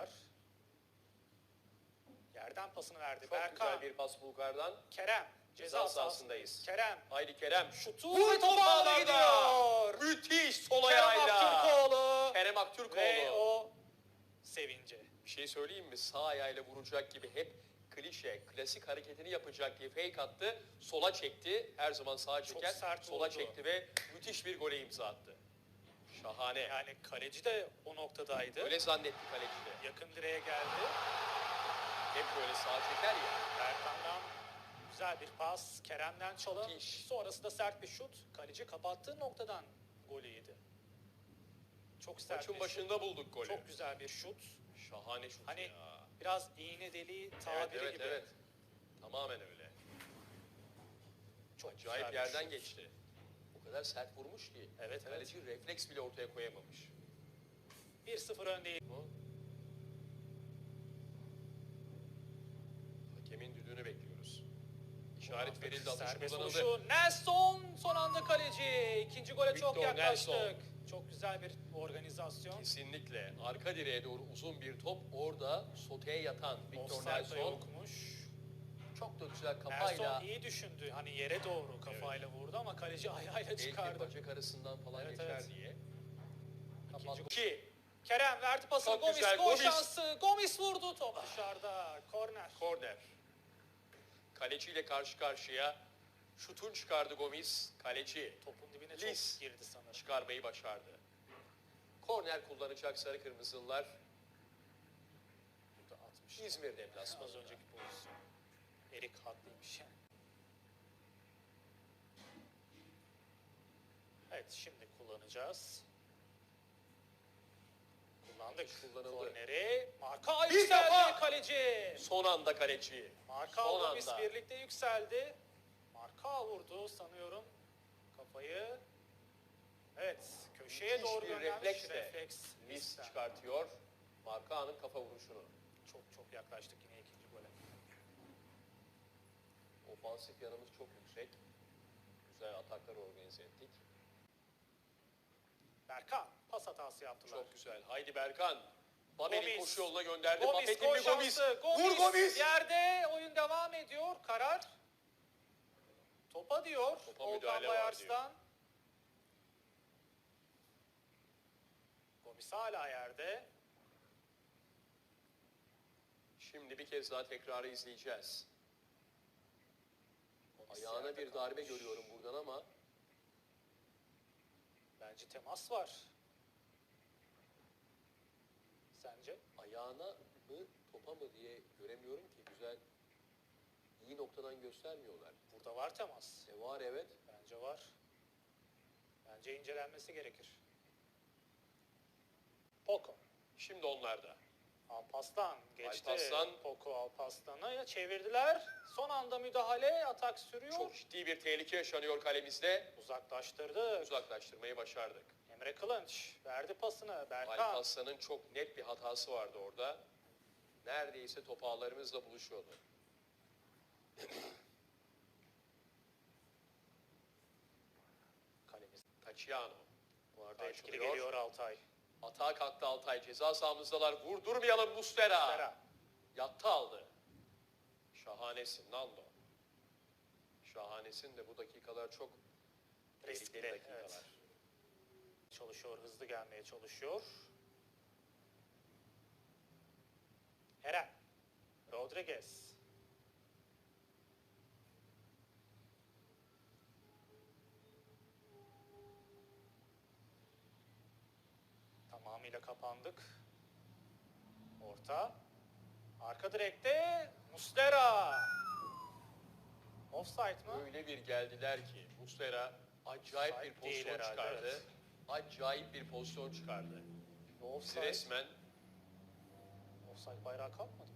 Karar. Yerden pasını verdi. Çok Berkan. güzel bir pas Bulgar'dan. Kerem. Ceza sahasındayız. Kerem. Haydi Kerem. Şutu Vur ve top gidiyor. Müthiş sol Kerem ayağıyla. Aktürkoğlu. Kerem Aktürkoğlu. Ve o sevince. Bir şey söyleyeyim mi? Sağ ayağıyla vuracak gibi hep klişe, klasik hareketini yapacak diye fake attı. Sola çekti. Her zaman sağa Çok çeker. sola vurdu. çekti ve müthiş bir gole imza attı. Şahane. Yani kaleci de o noktadaydı. Öyle zannetti kaleci de. Yakın direğe geldi. Hep böyle sağa çeker ya. Berkan'dan güzel bir pas. Kerem'den çalım. Müthiş. Sonrası da sert bir şut. Kaleci kapattığı noktadan golü yedi. Çok sert Maçın bir başında bulduk golü. şut. Çok güzel bir şut. Şahane şut Hani ya. biraz iğne deliği Evet tabiri evet gibi. evet. Tamamen öyle. Çok Acayip yerden şut. geçti. Kadar sert vurmuş ki. Evet, evet. Kaleci refleks bile ortaya koyamamış. 1-0 öndeyiz. Bu. Hakemin düdüğünü bekliyoruz. İşaret verildi, atış kullanıldı. Nelson son anda kaleci. İkinci gole çok Victor yaklaştık. Nelson. Çok güzel bir organizasyon. Kesinlikle. Arka direğe doğru uzun bir top. Orada soteye yatan Victor Nelson. yokmuş. Çok da güzel kafayla Nelson iyi düşündü. Hani yere doğru kafayla vurdu ama kaleci ayağıyla belki çıkardı. bacak arasından falan Evet, geçer evet. diye. İkinci. İki. Kerem verdi pasını Gomis. güzel, Gol Gomis. şansı. Gomis vurdu. Top dışarıda. Korner. Korner. Kaleciyle karşı karşıya. Şutun çıkardı Gomis. Kaleci Topun dibine Lis. çok girdi sanırım. çıkarmayı başardı. Korner kullanacak sarı kırmızılılar. İzmir Az deplasmanında. önceki pozisyon. Erik haklıymış yani. Evet şimdi kullanacağız. Kullandık. Kullanıldı. Korneri. Marka yükseldi kaleci. Son anda kaleci. Marka anda. birlikte yükseldi. Marka vurdu sanıyorum kafayı. Evet köşeye Müthiş doğru bir Refleks. Lis Lis'ten. çıkartıyor. Markaa'nın kafa vuruşunu. Çok çok yaklaştık yine ikinci. Ofansif yanımız çok yüksek. Güzel ataklar organize ettik. Berkan pas hatası yaptılar. Çok güzel. Haydi Berkan. Babel'i Gomis. koşu yoluna gönderdi. Gomis Mafet'in gol bir Gomis. şansı. Gomis, Vur Gomis. Yerde oyun devam ediyor. Karar. Topa diyor. Topa Volkan müdahale var Bayars'tan. Gomis hala yerde. Şimdi bir kez daha tekrarı izleyeceğiz. Yerde bir darbe görüyorum buradan ama Bence temas var. Sence? ayağına mı topa mı diye göremiyorum ki güzel iyi noktadan göstermiyorlar. Burada var temas. E var evet. Bence var. Bence incelenmesi gerekir. Poco. Şimdi onlarda. Alpaslan geçti. Alparslan. Poco Alpaslan'ı çevirdiler. Son anda müdahale, atak sürüyor. Çok ciddi bir tehlike yaşanıyor kalemizde. Uzaklaştırdı. Uzaklaştırmayı başardık. Emre Kılınç verdi pasını. Berkan. Alparslan'ın çok net bir hatası vardı orada. Neredeyse top ağlarımızla buluşuyordu. Kalemiz. Tachiano. Bu arada etkili geliyor Altay. Atağa kalktı Altay. Ceza sahamızdalar. Vurdurmayalım Mustera. Sera. Yattı aldı. Şahanesin Nando. Şahanesin de bu dakikalar çok Riskli. dakikalar. Evet. Çalışıyor, hızlı gelmeye çalışıyor. Eren. Rodriguez. Tamamıyla kapandık. Orta. Arka direkte Mustera. Offside mı? Öyle bir geldiler ki Mustera acayip Offside bir değil pozisyon herhalde, çıkardı. evet. Acayip bir pozisyon çıkardı. Offside. resmen Offside bayrağı kalkmadı.